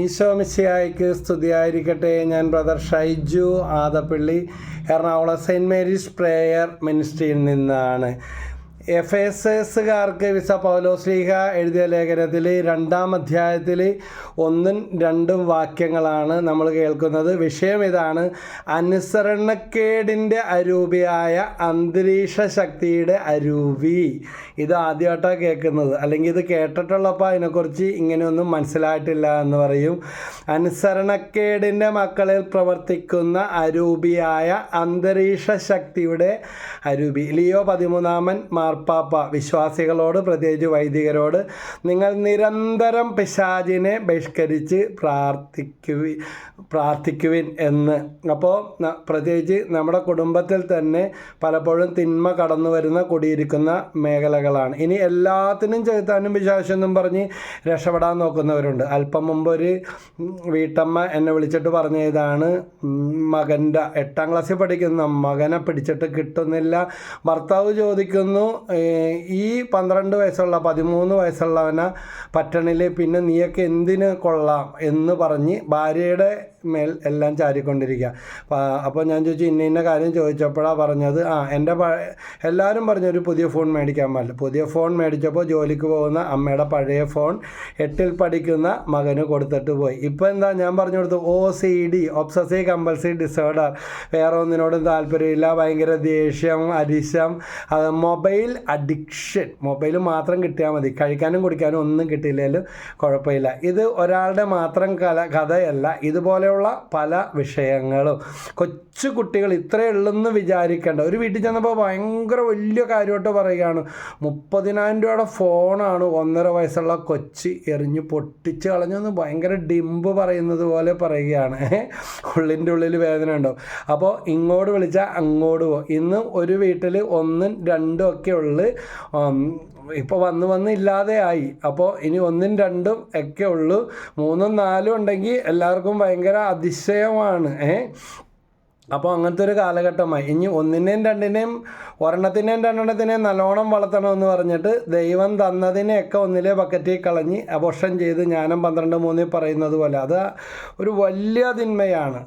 ഈശോമിശിയായിക്ക് സ്തുതിയായിരിക്കട്ടെ. ഞാൻ brother Shaiju Adappally Ernakulam Saint Mary's prayer മിനിസ്ട്രിയിൽ നിന്നാണ്. എഫ് എസ് എസുകാർക്ക് വിസ പൗലോസ്ലീഹ എഴുതിയ ലേഖനത്തിൽ രണ്ടാം അധ്യായത്തിൽ ഒന്നും രണ്ടും വാക്യങ്ങളാണ് നമ്മൾ കേൾക്കുന്നത്. വിഷയം ഇതാണ്. അനുസരണക്കേടിന്റെ അരൂപിയായ അന്തരീക്ഷ ശക്തിയുടെ അരൂപി. ഇത് ആദ്യമായിട്ടാണ് കേൾക്കുന്നത്. അല്ലെങ്കിൽ ഇത് കേട്ടിട്ടുള്ളപ്പോൾ അതിനെക്കുറിച്ച് ഇങ്ങനെയൊന്നും മനസ്സിലായിട്ടില്ല എന്ന് പറയും. അനുസരണക്കേടിന്റെ മക്കളിൽ പ്രവർത്തിക്കുന്ന അരൂപിയായ അന്തരീക്ഷ ശക്തിയുടെ അരൂപി. ലിയോ പതിമൂന്നാമൻ മാർപ്പാപ്പ വിശ്വാസികളോട് പ്രത്യേകിച്ച് വൈദികരോട് നിങ്ങൾ നിരന്തരം പിശാചിനെ ബഹിഷ്കരിച്ച് പ്രാർത്ഥിക്കുവി പ്രാർത്ഥിക്കുവിൻ എന്ന്. അപ്പോൾ പ്രത്യേകിച്ച് നമ്മുടെ കുടുംബത്തിൽ തന്നെ പലപ്പോഴും തിന്മ കടന്നു വരുന്ന കുടിയിരിക്കുന്ന മേഖലകളാണ്. ഇനി എല്ലാത്തിനും ചെലുത്താനും വിശ്വാസമെന്നും പറഞ്ഞ് രക്ഷപ്പെടാൻ നോക്കുന്നവരുണ്ട്. അല്പം മുമ്പ് ഒരു വീട്ടമ്മ എന്നെ വിളിച്ചിട്ട് പറഞ്ഞ ഇതാണ് മകന്റെ എട്ടാം ക്ലാസ്സിൽ പഠിക്കുന്ന മകനെ പിടിച്ചിട്ട് കിട്ടുന്നില്ല. ഭർത്താവ് ചോദിക്കുന്നു "ഏഹ്, ഈ പന്ത്രണ്ട് വയസ്സുള്ള പതിമൂന്ന് വയസ്സുള്ളവനെ പറ്റണിൽ പിന്നെ നീയൊക്കെ എന്തിന് കൊള്ളാം എന്ന് പറഞ്ഞ് ഭാര്യയുടെ മേൽ എല്ലാം ചാരിക്കൊണ്ടിരിക്കുക അപ്പോൾ ഞാൻ ചോദിച്ചു ഇന്ന ഇന്ന കാര്യം ചോദിച്ചപ്പോഴാണ് പറഞ്ഞത്. ആ എന്റെ എല്ലാവരും പറഞ്ഞു ഒരു പുതിയ ഫോൺ മേടിക്കാൻ പാടില്ല. പുതിയ ഫോൺ മേടിച്ചപ്പോൾ ജോലിക്ക് പോകുന്ന അമ്മയുടെ പഴയ ഫോൺ എട്ടിൽ പഠിക്കുന്ന മകന് കൊടുത്തിട്ട് പോയി. ഇപ്പോൾ എന്താ ഞാൻ പറഞ്ഞു കൊടുത്തു? O C D obsessive compulsive disorder വേറെ ഒന്നിനോടും താല്പര്യമില്ല ഭയങ്കര ദേഷ്യം അരിശം മൊബൈൽ അഡിക്ഷൻ മൊബൈൽ മാത്രം കിട്ടിയാൽ മതി. കഴിക്കാനും കുടിക്കാനും ഒന്നും കിട്ടിയില്ലെങ്കിലും കുഴപ്പമില്ല. ഇത് ഒരാളുടെ മാത്രം കല കഥയല്ല. ഇതുപോലെയുള്ള പല വിഷയങ്ങളും. കൊച്ചു കുട്ടികൾ ഇത്രയേ ഉള്ളെന്ന് വിചാരിക്കേണ്ട. ഒരു വീട്ടിൽ ചെന്നപ്പോൾ ഭയങ്കര വലിയ കാര്യമായിട്ട് പറയുകയാണ്. മുപ്പതിനായിരം രൂപയുടെ ഫോണാണ് ഒന്നര വയസ്സുള്ള കൊച്ചി എറിഞ്ഞ് പൊട്ടിച്ച് കളഞ്ഞെന്ന് ഭയങ്കര ഡിമ്പ് പറയുന്നത് പോലെ പറയുകയാണ്. ഉള്ളിന്റെ ഉള്ളിൽ വേദന ഉണ്ടാവും. അപ്പോൾ ഇങ്ങോട്ട് വിളിച്ചാൽ അങ്ങോട്ട് പോകും ഇന്ന് ഒരു വീട്ടിൽ ഒന്നും രണ്ടും ഒക്കെ ഉള്ളു ഇപ്പോൾ വന്ന് വന്ന് ഇല്ലാതെയായി അപ്പോൾ ഇനി ഒന്നും രണ്ടും ഒക്കെ ഉള്ളു മൂന്നും നാലും ഉണ്ടെങ്കിൽ എല്ലാവർക്കും ഭയങ്കര അതിശയമാണ് ഏ? അപ്പോൾ അങ്ങനത്തെ ഒരു കാലഘട്ടമായി. ഇനി ഒന്നിനെയും രണ്ടിനെയും ഒരെണ്ണത്തിനെയും രണ്ടെണ്ണത്തിനെയും നല്ലോണം വളർത്തണമെന്ന് പറഞ്ഞിട്ട് ദൈവം തന്നതിനെയൊക്കെ ഒന്നിലെ ബക്കറ്റിൽ കളഞ്ഞ് അബോഷം ചെയ്ത് ജ്ഞാനം പന്ത്രണ്ട് മൂന്നിൽ പറയുന്നത് പോലെ. അത് ഒരു വലിയ തിന്മയാണ്?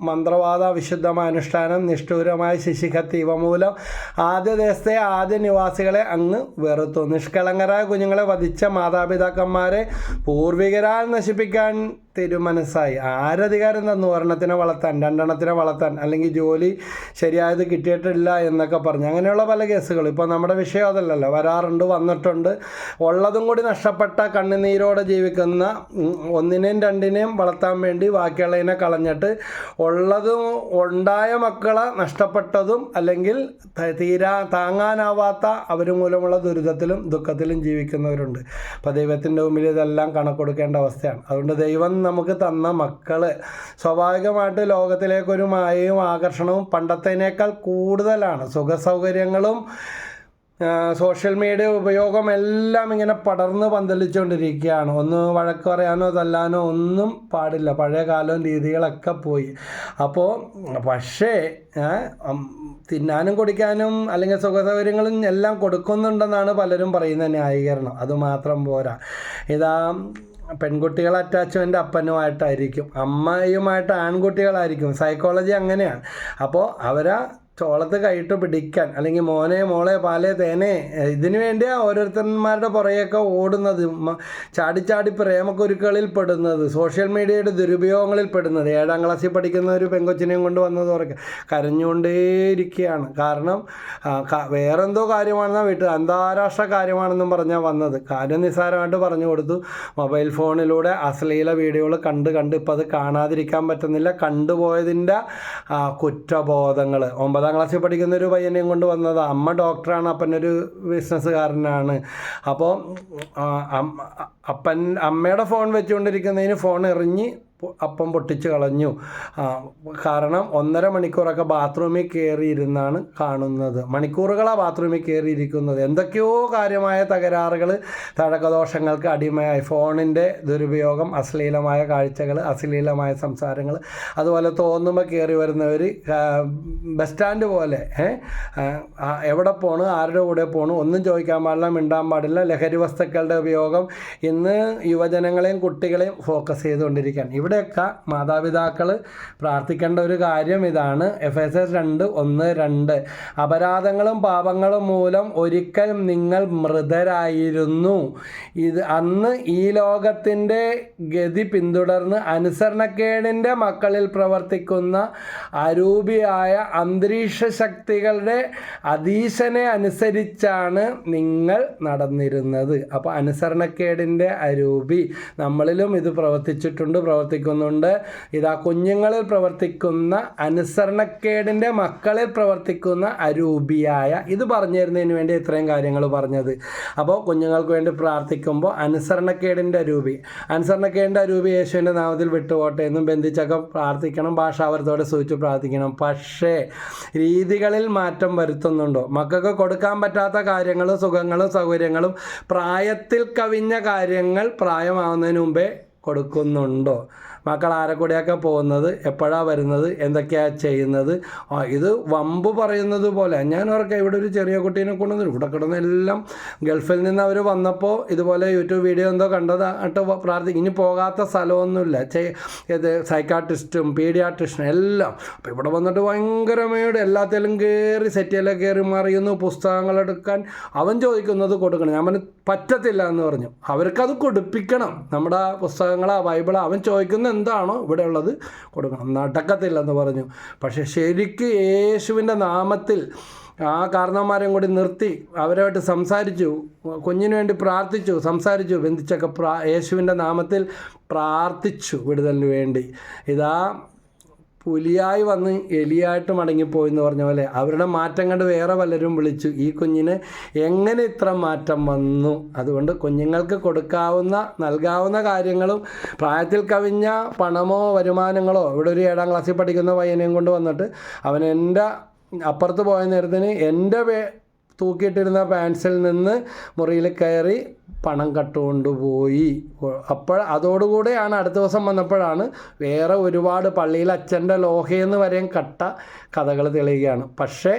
മന്ത്രവാദ വിശുദ്ധമായ അനുഷ്ഠാനം നിഷ്ഠൂരമായ ശിശിഖത്ത് ഇവ മൂലം ആദ്യ ദേശത്തെ ആദ്യ നിവാസികളെ അങ്ങ് വെറുത്തു. നിഷ്കളങ്കരായ കുഞ്ഞുങ്ങളെ വധിച്ച മാതാപിതാക്കന്മാരെ പൂർവികരാൽ നശിപ്പിക്കാൻ തിരുമനസ്സായി. ആരധികാരം തന്നു? ഒരെണ്ണത്തിനെ വളർത്താൻ രണ്ടെണ്ണത്തിനെ വളർത്താൻ അല്ലെങ്കിൽ ജോലി ശരിയായത് കിട്ടിയിട്ടില്ല എന്നൊക്കെ പറഞ്ഞു. അങ്ങനെയുള്ള പല കേസുകൾ. ഇപ്പോൾ നമ്മുടെ വിഷയം അതല്ലല്ലോ. വരാറുണ്ട് വന്നിട്ടുണ്ട്. ഉള്ളതും കൂടി നഷ്ടപ്പെട്ട കണ്ണുനീരോടെ ജീവിക്കുന്ന ഒന്നിനെയും രണ്ടിനെയും വളർത്താൻ വേണ്ടി ബാക്കിയുള്ളതിനെ കളഞ്ഞിട്ട് ഉള്ളതും ഉണ്ടായ മക്കളെ നഷ്ടപ്പെട്ടതും അല്ലെങ്കിൽ തീരാ താങ്ങാനാവാത്ത അവർ മൂലമുള്ള ദുരിതത്തിലും ദുഃഖത്തിലും ജീവിക്കുന്നവരുണ്ട്. അപ്പോൾ ദൈവത്തിന്റെ മുമ്പിൽ ഇതെല്ലാം കണക്കൊടുക്കേണ്ട അവസ്ഥയാണ്. അതുകൊണ്ട് ദൈവം നമുക്ക് തന്ന മക്കൾ സ്വാഭാവികമായിട്ട് ലോകത്തിലേക്കൊരു മായയും ആകർഷണവും പണ്ടത്തേനേക്കാൾ കൂടുതലാണ്. സുഖ സൗകര്യങ്ങളും സോഷ്യൽ മീഡിയ ഉപയോഗം എല്ലാം ഇങ്ങനെ പടർന്ന് പന്തലിച്ചുകൊണ്ടിരിക്കുകയാണ് ഒന്ന് വഴക്ക് പറയാനോ തല്ലാനോ ഒന്നും പാടില്ല. പഴയ കാലവും രീതികളൊക്കെ പോയി. അപ്പോൾ പക്ഷേ തിന്നാനും കുടിക്കാനും അല്ലെങ്കിൽ സുഖസൗകര്യങ്ങളും എല്ലാം കൊടുക്കുന്നുണ്ടെന്നാണ് പലരും പറയുന്ന ന്യായീകരണം. അതുമാത്രം പോരാ. ഇതാ പെൺകുട്ടികൾ അറ്റാച്ച്മെന്റ് അപ്പനുമായിട്ടായിരിക്കും. അമ്മയുമായിട്ട് ആൺകുട്ടികളായിരിക്കും. സൈക്കോളജി അങ്ങനെയാണ്. അപ്പോൾ അവരാ ചോളത്ത് കൈയിട്ട് പിടിക്കാൻ. അല്ലെങ്കിൽ മോനെ മോളെ പാലെ തേനെ ഇതിനു വേണ്ടിയാണ് ഓരോരുത്തന്മാരുടെ പുറകെയൊക്കെ ഓടുന്നത്. ചാടി ചാടി പ്രേമക്കുരുക്കളിൽ പെടുന്നത്. സോഷ്യൽ മീഡിയയുടെ ദുരുപയോഗങ്ങളിൽ പെടുന്നത്. ഏഴാം ക്ലാസ്സിൽ പഠിക്കുന്ന ഒരു പെങ്കൊച്ചിനെയും കൊണ്ട് വന്നത് ഉറക്കെ. കരഞ്ഞുകൊണ്ടേയിരിക്കുകയാണ്. കാരണം വേറെന്തോ കാര്യമാണെന്നാണ് വീട്ടിൽ അന്താരാഷ്ട്ര കാര്യമാണെന്നും പറഞ്ഞാൽ വന്നത്. കാര്യം നിസ്സാരമായിട്ട് പറഞ്ഞു കൊടുത്തു. മൊബൈൽ ഫോണിലൂടെ അശ്ലീല വീഡിയോകൾ കണ്ട് കണ്ട് ഇപ്പം അത് കാണാതിരിക്കാൻ പറ്റുന്നില്ല. കണ്ടുപോയതിന്റെ കുറ്റബോധങ്ങൾ ഒമ്പതാം ക്ലാസ്സിൽ പഠിക്കുന്ന ഒരു പയ്യനെയും കൊണ്ട് വന്നത് അമ്മ ഡോക്ടറാണ് അപ്പനൊരു ബിസിനസ്സുകാരനാണ്. അപ്പോൾ അപ്പൻ അമ്മയുടെ ഫോൺ വെച്ചുകൊണ്ടിരിക്കുന്നതിന് ഫോൺ എറിഞ്ഞ് അപ്പം പൊട്ടിച്ച് കളഞ്ഞു. കാരണം ഒന്നര മണിക്കൂറൊക്കെ ബാത്റൂമിൽ കയറിയിരുന്നാണ് കാണുന്നത്. മണിക്കൂറുകളാണ് ബാത്റൂമിൽ കയറിയിരിക്കുന്നത്. എന്തൊക്കെയോ കാര്യമായ തകരാറുകൾ തഴക്കദോഷങ്ങൾക്ക് അടിമയായി. ഫോണിന്റെ ദുരുപയോഗം അശ്ലീലമായ കാഴ്ചകൾ അശ്ലീലമായ സംസാരങ്ങൾ. അതുപോലെ തോന്നുമ്പോൾ കയറി വരുന്നവർ ബസ് സ്റ്റാൻഡ് പോലെ എവിടെ പോണു ആരുടെ കൂടെ പോണു ഒന്നും ചോദിക്കാൻ പാടില്ല മിണ്ടാൻ പാടില്ല. ലഹരി വസ്തുക്കളുടെ ഉപയോഗം ഇന്ന് യുവജനങ്ങളെയും കുട്ടികളെയും ഫോക്കസ് ചെയ്തുകൊണ്ടിരിക്കുകയാണ്. ഇവിടെയൊക്കെ മാതാപിതാക്കൾ പ്രാർത്ഥിക്കേണ്ട ഒരു കാര്യം ഇതാണ്. എഫ് എസ് എസ് രണ്ട് ഒന്ന് രണ്ട്. അപരാധങ്ങളും പാപങ്ങളും മൂലം ഒരിക്കൽ നിങ്ങൾ മൃതരായിരുന്നു. ഇത് അന്ന് ഈ ലോകത്തിന്റെ ഗതി പിന്തുടർന്ന് അനുസരണക്കേടിന്റെ മക്കളിൽ പ്രവർത്തിക്കുന്ന അരൂപിയായ അന്തരീക്ഷ ശക്തികളുടെ അധീശനെ അനുസരിച്ചാണ് നിങ്ങൾ നടന്നിരുന്നത്. അപ്പോൾ അനുസരണക്കേടിന്റെ അരൂപി നമ്മളിലും ഇത് പ്രവർത്തിച്ചിട്ടുണ്ട് പ്രവർത്തിക്കുന്നുണ്ട്. ഇതാ കുഞ്ഞുങ്ങളിൽ പ്രവർത്തിക്കുന്ന അനുസരണക്കേടിന്റെ മക്കളിൽ പ്രവർത്തിക്കുന്ന അരൂപിയായ ഇത് പറഞ്ഞു തരുന്നതിന് വേണ്ടി ഇത്രയും കാര്യങ്ങൾ പറഞ്ഞത്. അപ്പോൾ കുഞ്ഞുങ്ങൾക്ക് വേണ്ടി പ്രാർത്ഥിക്കുമ്പോൾ അനുസരണക്കേടിന്റെ അരൂപി. അനുസരണക്കേടിന്റെ അരൂപി യേശുവിന്റെ നാമത്തിൽ വിട്ടുപോട്ടെ എന്നും ബന്ധിച്ചൊക്കെ പ്രാർത്ഥിക്കണം ഭാഷാവരത്തോടെ സൂചിച്ച് പ്രാർത്ഥിക്കണം. പക്ഷേ രീതികളിൽ മാറ്റം വരുത്തുന്നുണ്ടോ? മക്കൾക്ക് കൊടുക്കാൻ പറ്റാത്ത കാര്യങ്ങളും സുഖങ്ങളും സൗകര്യങ്ങളും പ്രായത്തിൽ കവിഞ്ഞ കാര്യങ്ങൾ പ്രായമാവുന്നതിന് മുമ്പേ കൊടുക്കുന്നുണ്ടോ? മക്കൾ ആരെ കൂടെയൊക്കെ പോകുന്നത്? എപ്പോഴാണ് വരുന്നത്? എന്തൊക്കെയാണ് ചെയ്യുന്നത്? ഇത് വമ്പ് പറയുന്നത് പോലെ. ഞാൻ ഓർക്കാം ഇവിടെ ഒരു ചെറിയ കുട്ടീനെ കൊണ്ടുവന്നു ഇവിടെ കിടന്ന് എല്ലാം ഗൾഫിൽ നിന്ന് അവർ വന്നപ്പോൾ ഇതുപോലെ യൂട്യൂബ് വീഡിയോ എന്തോ കണ്ടതായിട്ട് പ്രാർത്ഥിക്കും ഇനി പോകാത്ത സ്ഥലമൊന്നുമില്ല. ഇത് സൈക്കാട്രിസ്റ്റും പീഡിയാട്രിസ്റ്റും എല്ലാം. അപ്പോൾ ഇവിടെ വന്നിട്ട് ഭയങ്കരമായിട്ട് എല്ലാത്തിലും കയറി സെറ്റിലൊക്കെ കയറി മറിയുന്നു. പുസ്തകങ്ങൾ എടുക്കാൻ അവൻ ചോദിക്കുന്നത് കൊടുക്കണം. ഞാൻ പറഞ്ഞു പറ്റത്തില്ല എന്ന് പറഞ്ഞു. അവർക്കത് കൊടുപ്പിക്കണം. നമ്മുടെ പുസ്തകങ്ങളാ ബൈബിളാ. അവൻ ചോദിക്കുന്ന എന്താണോ ഇവിടെ ഉള്ളത് കൊടുക്കണം. നടക്കത്തില്ലെന്ന് പറഞ്ഞു. പക്ഷേ ശരിക്ക് യേശുവിന്റെ നാമത്തിൽ ആ കാരണവന്മാരെയും കൂടി നിർത്തി അവരുമായിട്ട് സംസാരിച്ചു കുഞ്ഞിന് വേണ്ടി പ്രാർത്ഥിച്ചു സംസാരിച്ചു ബന്ധിച്ചൊക്കെ പ്രാ യേശുവിന്റെ നാമത്തിൽ പ്രാർത്ഥിച്ചു വിടുതലിന് വേണ്ടി. ഇതാ പുലിയായി വന്ന് എലിയായിട്ട് മടങ്ങിപ്പോയി എന്ന് പറഞ്ഞ പോലെ അവരുടെ മാറ്റം കണ്ട് വേറെ പലരും വിളിച്ചു ഈ കുഞ്ഞിന് എങ്ങനെ ഇത്ര മാറ്റം വന്നു? അതുകൊണ്ട് കുഞ്ഞുങ്ങൾക്ക് കൊടുക്കാവുന്ന നൽകാവുന്ന കാര്യങ്ങളും പ്രായത്തിൽ കവിഞ്ഞ പണമോ വരുമാനങ്ങളോ ഇവിടെ ഒരു ഏഴാം ക്ലാസ്സിൽ പഠിക്കുന്ന പയ്യനെയും കൊണ്ട് വന്നിട്ട് അവൻ എന്റെ അപ്പുറത്ത് പോയ നേരത്തിന് എന്റെ തൂക്കിയിട്ടിരുന്ന പാൻസിൽ നിന്ന് മുറിയിൽ കയറി പണം കട്ടുകൊണ്ടുപോയി. അപ്പോൾ അതോടുകൂടെയാണ് അടുത്ത ദിവസം വന്നപ്പോഴാണ് വേറെ ഒരുപാട് പള്ളിയിൽ അച്ഛന്റെ ലോഹയെന്ന് വരെയും കട്ട കഥകൾ തെളിയുകയാണ്. പക്ഷേ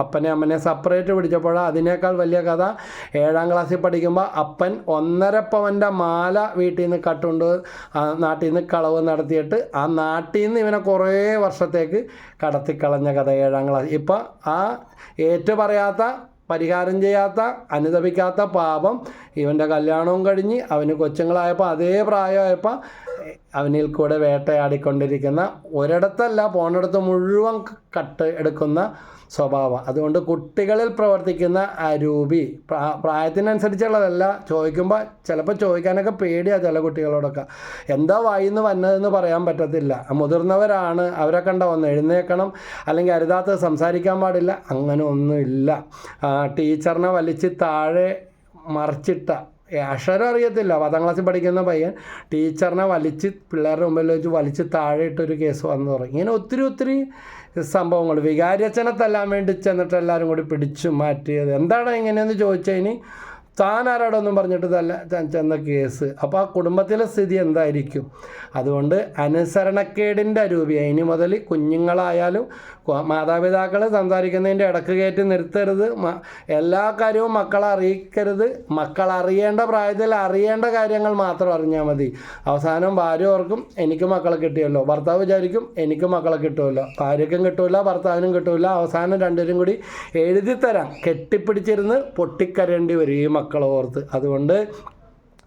അപ്പനെ അമ്മനെ സെപ്പറേറ്റ് പിടിച്ചപ്പോൾ അതിനേക്കാൾ വലിയ കഥ ഏഴാം ക്ലാസ്സിൽ പഠിക്കുമ്പോൾ അപ്പൻ ഒന്നര പവന്റെ മാല വീട്ടിൽ നിന്ന് കട്ടുകൊണ്ട് ആ നാട്ടിൽ നിന്ന് കളവ് നടത്തിയിട്ട് ആ നാട്ടിൽ നിന്ന് ഇവനെ കുറേ വർഷത്തേക്ക് കടത്തിക്കളഞ്ഞ കഥ ഏഴാം ക്ലാസ്. ഇപ്പം ആ ഏറ്റു പറയാത്ത പരിഹാരം ചെയ്യാത്ത അനുദപിക്കാത്ത പാപം ഇവന്റെ കല്യാണവും കഴിഞ്ഞ് അവന് കൊച്ചുങ്ങളായപ്പോൾ അതേ പ്രായമായപ്പോൾ അവനിൽ കൂടെ വേട്ടയാടിക്കൊണ്ടിരിക്കുന്ന ഒരിടത്തല്ല പോണിടത്ത് മുഴുവൻ കട്ട് എടുക്കുന്ന സ്വഭാവം. അതുകൊണ്ട് കുട്ടികളിൽ പ്രവർത്തിക്കുന്ന അരൂപി പ്രാ പ്രായത്തിനനുസരിച്ചുള്ളതല്ല ചോദിക്കുമ്പോൾ ചിലപ്പോൾ ചോദിക്കാനൊക്കെ പേടിയാണ് ചില കുട്ടികളോടൊക്കെ. എന്താ വായിന്ന് വന്നതെന്ന് പറയാൻ പറ്റത്തില്ല. മുതിർന്നവരാണ് അവരെ കണ്ട ഒന്ന് എഴുന്നേക്കണം അല്ലെങ്കിൽ അരുതാത്ത സംസാരിക്കാൻ പാടില്ല അങ്ങനെ ഒന്നുമില്ല. ടീച്ചറിനെ വലിച്ച് താഴെ മറിച്ചിട്ട അക്ഷരം അറിയത്തില്ല. പത്താം ക്ലാസ്സിൽ പഠിക്കുന്ന പയ്യൻ ടീച്ചറിനെ വലിച്ച് പിള്ളേരുടെ മുമ്പിൽ വെച്ച് വലിച്ച് താഴെ ഇട്ടൊരു കേസ് വന്നു തുടങ്ങി. ഇങ്ങനെ ഒത്തിരി ഒത്തിരി സംഭവങ്ങൾ. വികാരിയച്ഛനെ തല്ലാൻ വേണ്ടി ചെന്നിട്ട് എല്ലാവരും കൂടി പിടിച്ചു മാറ്റിയത്. എന്താണ് ഇങ്ങനെയെന്ന് ചോദിച്ചതിന് താൻ ആരോടൊന്നും പറഞ്ഞിട്ട് തല്ല ചെന്ന കേസ്. അപ്പോൾ ആ കുടുംബത്തിലെ സ്ഥിതി എന്തായിരിക്കും? അതുകൊണ്ട് അനുസരണക്കേടിന്റെ രൂപയാണ് ഇനി മുതൽ കുഞ്ഞുങ്ങളായാലും മാതാപിതാക്കൾ സംസാരിക്കുന്നതിന്റെ ഇടയ്ക്ക് കയറ്റി നിർത്തരുത്. എല്ലാ കാര്യവും മക്കളെ അറിയിക്കരുത്. മക്കൾ അറിയേണ്ട പ്രായത്തിൽ അറിയേണ്ട കാര്യങ്ങൾ മാത്രം അറിഞ്ഞാൽ മതി. അവസാനം ഭാര്യ ഓർക്കും എനിക്ക് മക്കളെ കിട്ടിയല്ലോ. ഭർത്താവ് വിചാരിക്കും എനിക്ക് മക്കളെ കിട്ടുമല്ലോ. ഭാര്യയ്ക്കും കിട്ടില്ല ഭർത്താവിനും കിട്ടില്ല അവസാനം രണ്ടുപേരും കൂടി എഴുതി തരാം കെട്ടിപ്പിടിച്ചിരുന്ന് പൊട്ടിക്കരേണ്ടി വരും ഈ മക്കളെ ഓർത്ത്. അതുകൊണ്ട്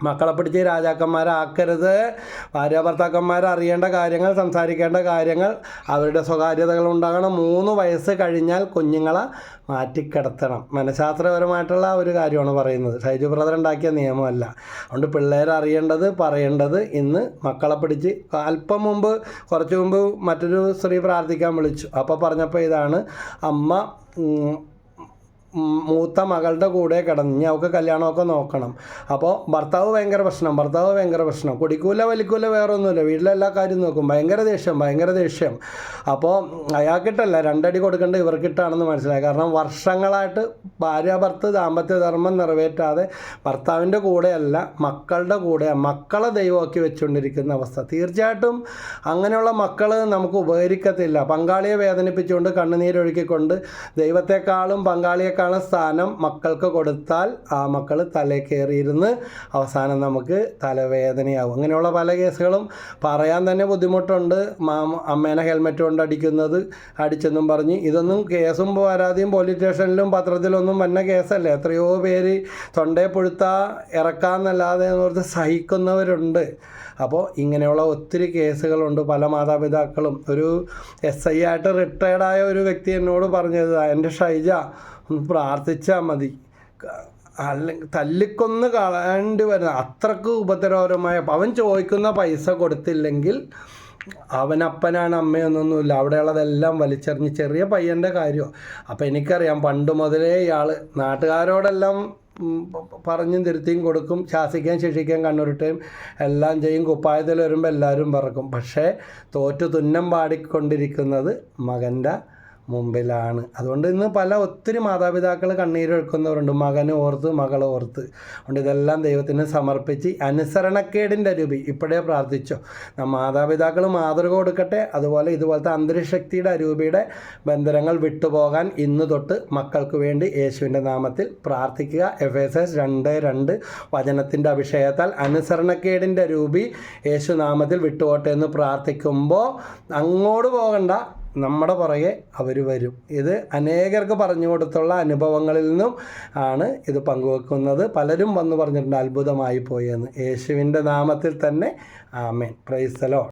മക്കളെ പിടിച്ച് രാജാക്കന്മാരാക്കരുത് ഭാര്യ ഭർത്താക്കന്മാർ അറിയേണ്ട കാര്യങ്ങൾ സംസാരിക്കേണ്ട കാര്യങ്ങൾ അവരുടെ സ്വകാര്യതകൾ ഉണ്ടാകണം. മൂന്ന് വയസ്സ് കഴിഞ്ഞാൽ കുഞ്ഞുങ്ങളെ മാറ്റിക്കിടത്തണം. മനഃശാസ്ത്രപരമായിട്ടുള്ള ഒരു കാര്യമാണ് പറയുന്നത്. ഷൈജു ബ്രദർ ഉണ്ടാക്കിയ നിയമമല്ല. അതുകൊണ്ട് പിള്ളേർ അറിയേണ്ടത് പറയേണ്ടത് ഇന്ന് മക്കളെ പിടിച്ച് അല്പം മുമ്പ് കുറച്ച് മുമ്പ് മറ്റൊരു സ്ത്രീ പ്രാർത്ഥിക്കാൻ വിളിച്ചു. അപ്പോൾ പറഞ്ഞപ്പോൾ ഇതാണ് അമ്മ മൂത്ത മകളുടെ കൂടെ കിടന്ന് ഇനി അവൾക്ക് കല്യാണമൊക്കെ നോക്കണം. അപ്പോൾ ഭർത്താവ് ഭയങ്കര പ്രശ്നം ഭർത്താവ് ഭയങ്കര പ്രശ്നം. കുടിക്കൂല വലിക്കൂല വേറെ ഒന്നുമില്ല വീട്ടിലെല്ലാ കാര്യം നോക്കും. ഭയങ്കര ദേഷ്യം ഭയങ്കര ദേഷ്യം. അപ്പോൾ അയാൾക്കിട്ടല്ല രണ്ടടി കൊടുക്കേണ്ട ഇവർക്കിട്ടാണെന്ന് മനസ്സിലായി. കാരണം വർഷങ്ങളായിട്ട് ഭാര്യ ഭർത്ത് ദാമ്പത്യ ധർമ്മം നിറവേറ്റാതെ ഭർത്താവിന്റെ കൂടെയല്ല മക്കളുടെ കൂടെ മക്കളെ ദൈവമാക്കി വെച്ചുകൊണ്ടിരിക്കുന്ന അവസ്ഥ. തീർച്ചയായിട്ടും അങ്ങനെയുള്ള മക്കൾ നമുക്ക് ഉപകരിക്കത്തില്ല. പങ്കാളിയെ വേദനിപ്പിച്ചുകൊണ്ട് കണ്ണുനീരൊഴുക്കിക്കൊണ്ട് ദൈവത്തെക്കാളും പങ്കാളിയെക്കാളും സ്ഥാനം മക്കൾക്ക് കൊടുത്താൽ ആ മക്കൾ തലേ കയറിയിരുന്ന് അവസാനം നമുക്ക് തലവേദനയാവും. അങ്ങനെയുള്ള പല കേസുകളും പറയാൻ തന്നെ ബുദ്ധിമുട്ടുണ്ട്. മാമ അമ്മേനെ ഹെൽമെറ്റ് കൊണ്ട് അടിക്കുന്നത് അടിച്ചെന്നും പറഞ്ഞ്. ഇതൊന്നും കേസും പരാതിയും പോലീസ് സ്റ്റേഷനിലും പത്രത്തിലൊന്നും വന്ന കേസല്ലേ? എത്രയോ പേര് തൊണ്ടയെ പുഴുത്ത ഇറക്കാമെന്നല്ലാതെ എന്നോർത്ത് സഹിക്കുന്നവരുണ്ട്. അപ്പോൾ ഇങ്ങനെയുള്ള ഒത്തിരി കേസുകളുണ്ട്. പല മാതാപിതാക്കളും. ഒരു എസ് ഐ ആയിട്ട് റിട്ടയർഡായ ഒരു വ്യക്തി എന്നോട് പറഞ്ഞത് എന്റെ ഷൈജ ഒന്ന് പ്രാർത്ഥിച്ചാൽ മതി അല്ലെങ്കിൽ തല്ലിക്കൊന്ന് കളയേണ്ടി വരുന്ന അത്രയ്ക്ക് ഉപദ്രവകരമായ അവൻ ചോദിക്കുന്ന പൈസ കൊടുത്തില്ലെങ്കിൽ അവനപ്പനാണ് അമ്മയൊന്നൊന്നുമില്ല. അവിടെയുള്ളതെല്ലാം വലിച്ചെറിഞ്ഞ് ചെറിയ പയ്യന്റെ കാര്യമാണ് അപ്പോൾ എനിക്കറിയാം പണ്ട് മുതലേ ഇയാൾ നാട്ടുകാരോടെല്ലാം പറഞ്ഞും തിരുത്തിയും കൊടുക്കും. ശാസിക്കാൻ ശിക്ഷിക്കാൻ കണ്ണുരുട്ടുകയും എല്ലാം ചെയ്യും. കുപ്പായത്തിൽ വരുമ്പോൾ എല്ലാവരും പറക്കും പക്ഷേ തോറ്റു തുന്നം പാടിക്കൊണ്ടിരിക്കുന്നത് മകന്റെ മുമ്പിലാണ്. അതുകൊണ്ട് ഇന്ന് പല ഒത്തിരി മാതാപിതാക്കൾ കണ്ണീരൊഴുക്കുന്നവരുണ്ട് മകനെ ഓർത്ത് മകളെ ഓർത്ത്. അതുകൊണ്ട് ഇതെല്ലാം ദൈവത്തിന് സമർപ്പിച്ച് അനുസരണക്കേടിന്റെ രൂപി ഇപ്പോഴേ പ്രാർത്ഥിച്ചോ. മാതാപിതാക്കൾ മാതൃക കൊടുക്കട്ടെ. അതുപോലെ ഇതുപോലത്തെ അന്തരീശക്തിയുടെ അരൂപിയുടെ ബന്ധനങ്ങൾ വിട്ടുപോകാൻ ഇന്ന് തൊട്ട് മക്കൾക്ക് വേണ്ടി യേശുവിന്റെ നാമത്തിൽ പ്രാർത്ഥിക്കുക. എഫ് എസ് എസ് രണ്ട് രണ്ട് വചനത്തിന്റെ അഭിഷേകത്താൽ അനുസരണക്കേടിന്റെ രൂപി യേശു നാമത്തിൽ വിട്ടുപോട്ടെ എന്ന് പ്രാർത്ഥിക്കുമ്പോൾ അങ്ങോട്ട് പോകണ്ട. നമ്മുടെ പുറകെ അവർ വരും. ഇത് അനേകർക്ക് പറഞ്ഞു കൊടുത്തുള്ള അനുഭവങ്ങളിൽ നിന്നും ആണ് ഇത് പങ്കുവെക്കുന്നത്. പലരും വന്ന് പറഞ്ഞിട്ടുണ്ട് അത്ഭുതമായി പോയെന്ന് യേശുവിന്റെ നാമത്തിൽ തന്നെ. ആമേൻ. പ്രൈസലോ